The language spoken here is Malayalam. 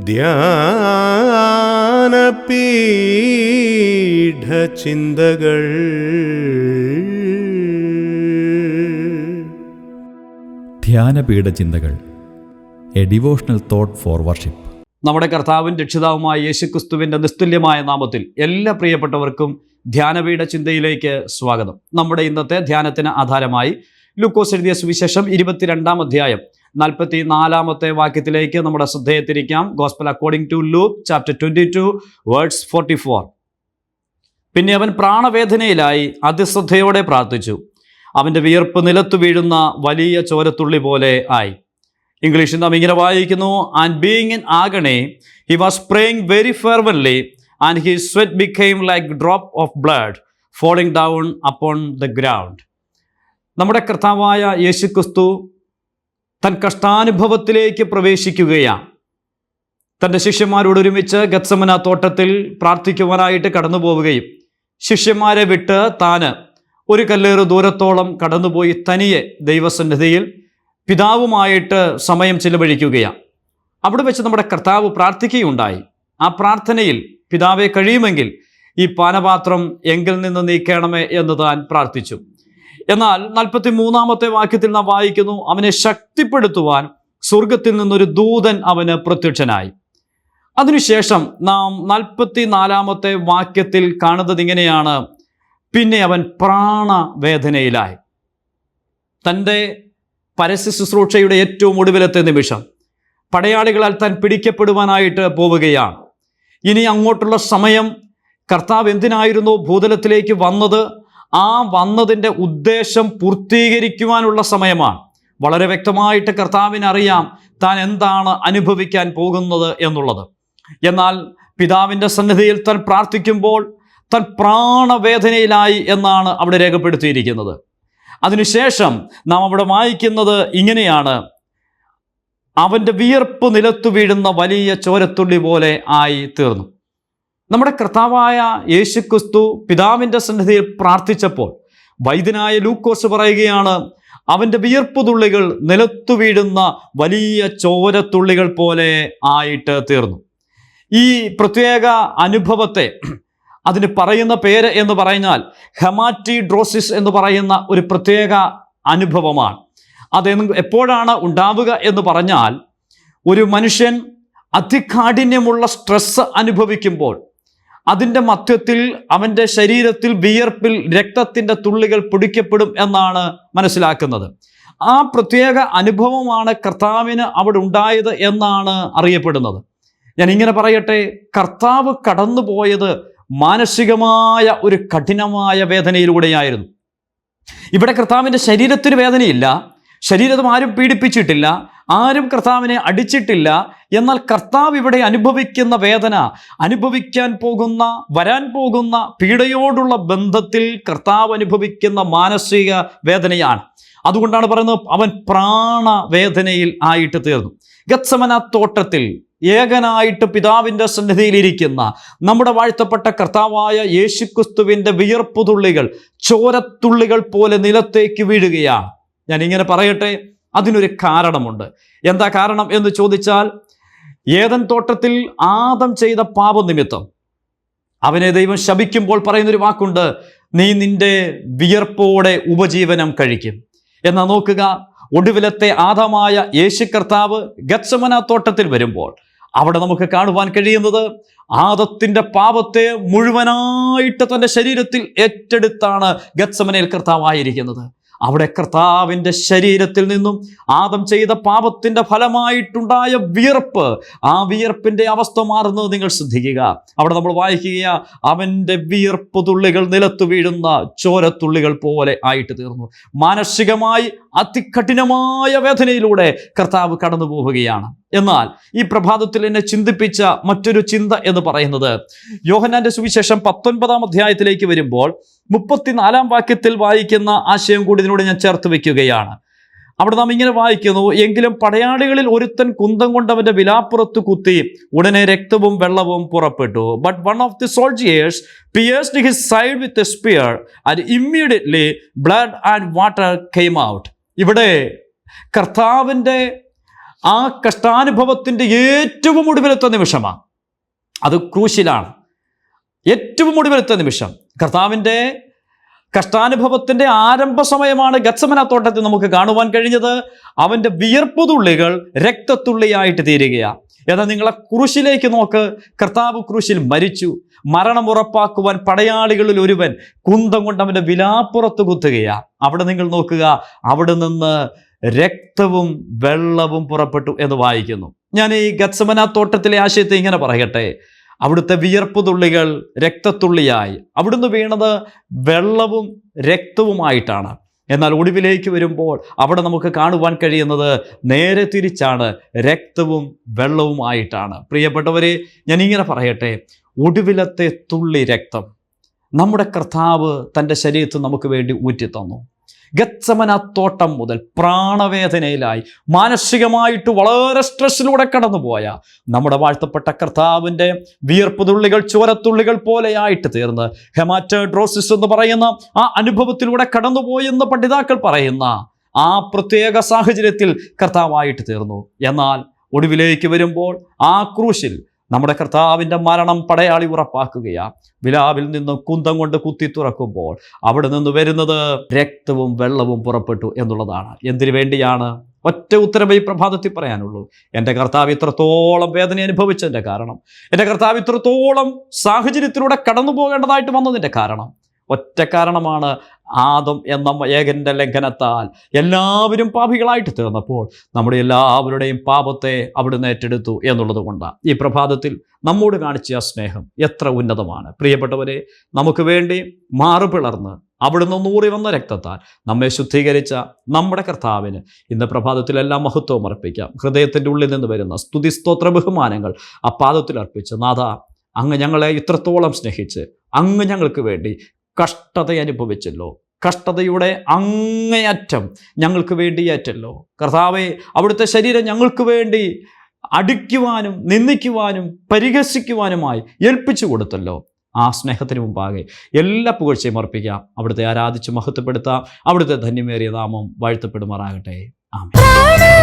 ധ്യാനപീഠ ചിന്തകൾ ധ്യാനപീഠ ചിന്തകൾ a devotional thought for worship. നമ്മുടെ കർത്താവും രക്ഷിതാവുമായ യേശുക്രിസ്തുവിന്റെ നിസ്തുല്യമായ നാമത്തിൽ എല്ലാ പ്രിയപ്പെട്ടവർക്കും ധ്യാനപീഠ ചിന്തയിലേക്ക് സ്വാഗതം. നമ്മുടെ ഇന്നത്തെ ധ്യാനത്തിന് ആധാരമായി ലൂക്കോസ് എഴുതിയ സുവിശേഷം ഇരുപത്തിരണ്ടാം അധ്യായം നാൽപ്പത്തി നാലാമത്തെ വാക്യത്തിലേക്ക് നമ്മുടെ ശ്രദ്ധയെത്തിരിക്കാം. Gospel according to Luke chapter twenty two words forty four പിന്നെ അവൻ പ്രാണവേദനയിലായി അതിശ്രദ്ധയോടെ പ്രാർത്ഥിച്ചു. അവന്റെ വിയർപ്പ് നിലത്തു വീഴുന്ന വലിയ ചോരത്തുള്ളി പോലെ ആയി. ഇംഗ്ലീഷിൽ നാം ഇങ്ങനെ വായിക്കുന്നു and being in agony he was praying very fervently and he sweat became like drop of blood falling down upon the ground നമ്മുടെ കർത്താവായ യേശുക്രിസ്തു തൻ കഷ്ടാനുഭവത്തിലേക്ക് പ്രവേശിക്കുകയാണ്. തന്റെ ശിഷ്യന്മാരോട് ഒരുമിച്ച് ഗത്സമന തോട്ടത്തിൽ പ്രാർത്ഥിക്കുവാനായിട്ട് കടന്നു പോവുകയും ശിഷ്യന്മാരെ വിട്ട് താന് ഒരു കല്ലേറ് ദൂരത്തോളം കടന്നുപോയി തനിയെ ദൈവസന്നിധിയിൽ പിതാവുമായിട്ട് സമയം ചിലവഴിക്കുകയാണ്. അവിടെ വെച്ച് നമ്മുടെ കർത്താവ് പ്രാർത്ഥിക്കുകയുണ്ടായി. ആ പ്രാർത്ഥനയിൽ പിതാവെ കഴിയുമെങ്കിൽ ഈ പാനപാത്രം എങ്കിൽ നിന്ന് നീക്കണമേ എന്ന് താൻ പ്രാർത്ഥിച്ചു. എന്നാൽ നാൽപ്പത്തി മൂന്നാമത്തെ വാക്യത്തിൽ നാം വായിക്കുന്നു അവനെ ശക്തിപ്പെടുത്തുവാൻ സ്വർഗത്തിൽ നിന്നൊരു ദൂതൻ അവന് പ്രത്യക്ഷനായി. അതിനുശേഷം നാം നാൽപ്പത്തി നാലാമത്തെ വാക്യത്തിൽ കാണുന്നത് ഇങ്ങനെയാണ് പിന്നെ അവൻ പ്രാണവേദനയിലായി. തന്റെ പരസ്യ ശുശ്രൂഷയുടെ ഏറ്റവും ഒടുവിലത്തെ നിമിഷം പടയാളികളാൽ താൻ പിടിക്കപ്പെടുവാനായിട്ട് പോവുകയാണ്. ഇനി അങ്ങോട്ടുള്ള സമയം കർത്താവ് എന്തിനായിരുന്നു ഭൂതലത്തിലേക്ക് വന്നത്? ആ വന്നതിന്റെ ഉദ്ദേശം പൂർത്തീകരിക്കുവാനുള്ള സമയമാണ്. വളരെ വ്യക്തമായിട്ട് കർത്താവിനറിയാം താൻ എന്താണ് അനുഭവിക്കാൻ പോകുന്നത് എന്നുള്ളത്. എന്നാൽ പിതാവിന്റെ സന്നിധിയിൽ താൻ പ്രാർത്ഥിക്കുമ്പോൾ തൻ പ്രാണവേദനയിലായി എന്നാണ് അവിടെ രേഖപ്പെടുത്തിയിരിക്കുന്നത്. അതിനുശേഷം നാം അവിടെ വായിക്കുന്നത് ഇങ്ങനെയാണ്. അവന്റെ വിയർപ്പ് നിലത്തു വീഴുന്ന വലിയ ചോരത്തുള്ളി പോലെ ആയി തീർന്നു. നമ്മുടെ കർത്താവായ യേശുക്രിസ്തു പിതാവിന്റെ സന്നിധിയിൽ പ്രാർത്ഥിച്ചപ്പോൾ വൈദ്യനായ ലൂക്കോസ് പറയുകയാണ് അവന്റെ വിയർപ്പ് തുള്ളികൾ നിലത്തു വീഴുന്ന വലിയ ചോരത്തുള്ളികൾ പോലെ ആയിട്ട് തീർന്നു. ഈ പ്രത്യേക അനുഭവത്തെ അതിന് പറയുന്ന പേര് എന്ന് പറഞ്ഞാൽ ഹെമാറ്റി ഡ്രോസിസ് എന്ന് പറയുന്ന ഒരു പ്രത്യേക അനുഭവമാണ്. അത് എപ്പോഴാണ് ഉണ്ടാവുക എന്ന് പറഞ്ഞാൽ ഒരു മനുഷ്യൻ അതികാഠിന്യമുള്ള സ്ട്രെസ് അനുഭവിക്കുമ്പോൾ അതിന്റെ മധ്യത്തിൽ അവന്റെ ശരീരത്തിൽ വിയർപ്പിൽ രക്തത്തിന്റെ തുള്ളികൾ പിടിക്കപ്പെടും എന്നാണ് മനസ്സിലാക്കുന്നത്. ആ പ്രത്യേക അനുഭവമാണ് കർത്താവിന് അവിടെ ഉണ്ടായത് എന്നാണ് അറിയപ്പെടുന്നത്. ഞാൻ ഇങ്ങനെ പറയട്ടെ കർത്താവ് കടന്നുപോയത് മാനസികമായ ഒരു കഠിനമായ വേദനയിലൂടെയായിരുന്നു. ഇവിടെ കർത്താവിന്റെ ശരീരത്തിന് വേദനയില്ല ശരീരം ആരും പീഡിപ്പിച്ചിട്ടില്ല ആരും കർത്താവിനെ അടിച്ചിട്ടില്ല. എന്നാൽ കർത്താവ് ഇവിടെ അനുഭവിക്കുന്ന വേദന അനുഭവിക്കാൻ പോകുന്ന വരാൻ പോകുന്ന പീഡയോടുള്ള ബന്ധത്തിൽ കർത്താവ് അനുഭവിക്കുന്ന മാനസിക വേദനയാണ്. അതുകൊണ്ടാണ് പറയുന്നത് അവൻ പ്രാണവേദനയിൽ ആയിട്ട് തീർന്നു. ഗത്സമന തോട്ടത്തിൽ ഏകനായിട്ട് പിതാവിന്റെ സന്നിധിയിലിരിക്കുന്ന നമ്മുടെ വാഴ്ത്തപ്പെട്ട കർത്താവായ യേശുക്രിസ്തുവിന്റെ വിയർപ്പുതുള്ളികൾ ചോരത്തുള്ളികൾ പോലെ നിലത്തേക്ക് വീഴുകയാണ്. ഞാൻ ഇങ്ങനെ പറയട്ടെ? അതിനൊരു കാരണമുണ്ട്. എന്താ കാരണം എന്ന് ചോദിച്ചാൽ ഏതൻ തോട്ടത്തിൽ ആദം ചെയ്ത പാപനിമിത്തം അവനെ ദൈവം ശപിക്കുമ്പോൾ പറയുന്നൊരു വാക്കുണ്ട് നീ നിന്റെ വിയർപ്പോടെ ഉപജീവനം കഴിക്കും. എന്നാ നോക്കുക ഒടുവിലത്തെ ആദമായ യേശു കർത്താവ് ഗത്സമന തോട്ടത്തിൽ വരുമ്പോൾ അവിടെ നമുക്ക് കാണുവാൻ കഴിയുന്നത് ആദത്തിന്റെ പാപത്തെ മുഴുവനായിട്ട് തന്റെ ശരീരത്തിൽ ഏറ്റെടുത്താണ് ഗത്സമനയിൽ കർത്താവായിരിക്കുന്നത്. അവിടെ കർത്താവിന്റെ ശരീരത്തിൽ നിന്നും ആദം ചെയ്ത പാപത്തിന്റെ ഫലമായിട്ടുണ്ടായ വിയർപ്പ് ആ വിയർപ്പിന്റെ അവസ്ഥ മാറുന്നത് നിങ്ങൾ ശ്രദ്ധിക്കുക. അവിടെ നമ്മൾ വായിക്കുക അവന്റെ വിയർപ്പ് തുള്ളികൾ നിലത്ത് വീഴുന്ന ചോരത്തുള്ളികൾ പോലെ ആയിട്ട് തീർന്നു. മാനസികമായി അതികഠിനമായ വേദനയിലൂടെ കർത്താവ് കടന്നു പോവുകയാണ് എന്നാൽ ഈ പ്രഭാതത്തിൽ എന്നെ ചിന്തിപ്പിച്ച മറ്റൊരു ചിന്ത എന്ന് പറയുന്നത് യോഹനാന്റെ സുവിശേഷം പത്തൊൻപതാം അധ്യായത്തിലേക്ക് വരുമ്പോൾ മുപ്പത്തിനാലാം വാക്യത്തിൽ വായിക്കുന്ന ആശയം കൂടി ഇതിനോട് ഞാൻ ചേർത്ത് വെക്കുകയാണ് അവിടെ നാം ഇങ്ങനെ വായിക്കുന്നു എങ്കിലും പടയാളികളിൽ ഒരുത്തൻ കുന്തം കൊണ്ട് അവന്റെ വിലാപ്പുറത്ത് കുത്തി ഉടനെ രക്തവും വെള്ളവും പുറപ്പെട്ടു. But one of the soldiers pierced his side with a spear and immediately blood and water came out ഇവിടെ കർത്താവിന്റെ ആ കഷ്ടാനുഭവത്തിന്റെ ഏറ്റവും ഒടുവിലത്തെ നിമിഷമാണ്. അത് ക്രൂശിലാണ്. ഏറ്റവും ഒടുവിലത്തെ നിമിഷം. കർത്താവിന്റെ കഷ്ടാനുഭവത്തിന്റെ ആരംഭ സമയമാണ് ഗത്സമന തോട്ടത്തിൽ നമുക്ക് കാണുവാൻ കഴിഞ്ഞത്. അവന്റെ വിയർപ്പുതുള്ളികൾ രക്തത്തുള്ളിയായിട്ട് തീരുകയാണ്. എന്നാൽ നിങ്ങളെ ക്രൂശിലേക്ക് നോക്ക്. കർത്താവ് ക്രൂശിൽ മരിച്ചു. മരണം ഉറപ്പാക്കുവാൻ പടയാളികളിൽ ഒരുവൻ കുന്തം കൊണ്ട് അവന്റെ വിലാപ്പുറത്ത് കുത്തുകയാണ് അവിടെ നിങ്ങൾ നോക്കുക അവിടെ നിന്ന് രക്തവും വെള്ളവും പുറപ്പെട്ടു എന്ന് വായിക്കുന്നു. ഞാൻ ഈ ഗത്സമന തോട്ടത്തിലെ ആശയത്തെ ഇങ്ങനെ പറയട്ടെ. അവിടുത്തെ വിയർപ്പ് തുള്ളികൾ രക്തത്തുള്ളിയായി. അവിടുന്ന് വീണത് വെള്ളവും രക്തവുമായിട്ടാണ്. എന്നാൽ ഒടുവിലേക്ക് വരുമ്പോൾ അവിടെ നമുക്ക് കാണുവാൻ കഴിയുന്നത് നേരെ തിരിച്ചാണ് രക്തവും വെള്ളവുമായിട്ടാണ് പ്രിയപ്പെട്ടവരെ ഞാനിങ്ങനെ പറയട്ടെ. ഒടുവിലത്തെ തുള്ളി രക്തം നമ്മുടെ കർത്താവ് തന്റെ ശരീരത്തിൽ നമുക്ക് വേണ്ടി ഊറ്റിത്തന്നു. ഗത്സമന തോട്ടം മുതൽ പ്രാണവേദനയിലായി മാനസികമായിട്ട് വളരെ സ്ട്രെസ്സിലൂടെ കടന്നുപോയ നമ്മുടെ വാഴ്ത്തപ്പെട്ട കർത്താവിന്റെ വിയർപ്പ് തുള്ളികൾ ചോരത്തുള്ളികൾ പോലെയായിട്ട് തീർന്ന് ഹെമാറ്റോഡ്രോസിസ് എന്ന് പറയുന്ന ആ അനുഭവത്തിലൂടെ കടന്നുപോയെന്ന് പണ്ഡിതാക്കൾ പറയുന്ന ആ പ്രത്യേക സാഹചര്യത്തിൽ കർത്താവായിട്ട് തീർന്നു. എന്നാൽ ഒടുവിലേക്ക് വരുമ്പോൾ ആ ക്രൂശിൽ നമ്മുടെ കർത്താവിന്റെ മരണം പടയാളി ഉറപ്പാക്കുകയാണ് വിലാവിൽ നിന്ന് കുന്തം കൊണ്ട് കുത്തി തുറക്കുമ്പോൾ അവിടെ നിന്ന് വരുന്നത് രക്തവും വെള്ളവും പുറപ്പെട്ടു എന്നുള്ളതാണ്. എന്തിനു വേണ്ടിയാണ്? ഒറ്റ ഉത്തരവേ ഈ പ്രഭാതത്തിൽ പറയാനുള്ളൂ. എന്റെ കർത്താവ് ഇത്രത്തോളം വേദന അനുഭവിച്ചതിന്റെ കാരണം. എന്റെ കർത്താവ് ഇത്രത്തോളം സാഹചര്യത്തിലൂടെ കടന്നു പോകേണ്ടതായിട്ട് വന്നതിന്റെ കാരണം. ഒറ്റ കാരണമാണ് ആദം എന്ന ഏകന്റെ ലംഘനത്താൽ എല്ലാവരും പാപികളായിട്ട് തീർന്നപ്പോൾ നമ്മുടെ എല്ലാവരുടെയും പാപത്തെ അവിടുന്ന് ഏറ്റെടുത്തു എന്നുള്ളത് കൊണ്ടാണ്. ഈ പ്രഭാതത്തിൽ നമ്മോട് കാണിച്ച സ്നേഹം എത്ര ഉന്നതമാണ്. പ്രിയപ്പെട്ടവരെ നമുക്ക് വേണ്ടി മാറുപിളർന്ന് അവിടുന്ന് നൂറി വന്ന രക്തത്താൽ നമ്മെ ശുദ്ധീകരിച്ച നമ്മുടെ കർത്താവിന് ഇന്ന് പ്രഭാതത്തിലെല്ലാം മഹത്വം അർപ്പിക്കാം. ഹൃദയത്തിന്റെ ഉള്ളിൽ നിന്ന് വരുന്ന സ്തുതി സ്തോത്ര ബഹുമാനങ്ങൾ ആ പാദത്തിൽ അർപ്പിച്ച് നാഥ അങ്ങ് ഞങ്ങളെ ഇത്രത്തോളം സ്നേഹിച്ച് അങ്ങ് ഞങ്ങൾക്ക് വേണ്ടി കഷ്ടത അനുഭവിച്ചല്ലോ കഷ്ടതയുടെ അങ്ങേയറ്റം ഞങ്ങൾക്ക് വേണ്ടിയേറ്റല്ലോ. കർത്താവെ അവിടുത്തെ ശരീരം ഞങ്ങൾക്ക് വേണ്ടി അടിക്കുവാനും നിന്ദിക്കുവാനും പരിഹസിക്കുവാനുമായി ഏൽപ്പിച്ചു കൊടുത്തല്ലോ. ആ സ്നേഹത്തിന് മുമ്പാകെ എല്ലാ പുകഴ്ചയും അർപ്പിക്കാം. അവിടുത്തെ ആരാധിച്ച് മഹത്വപ്പെടുത്താം. അവിടുത്തെ ധന്യമേറിയ നാമം വാഴ്ത്തപ്പെടുമാറാകട്ടെ. ആമേൻ.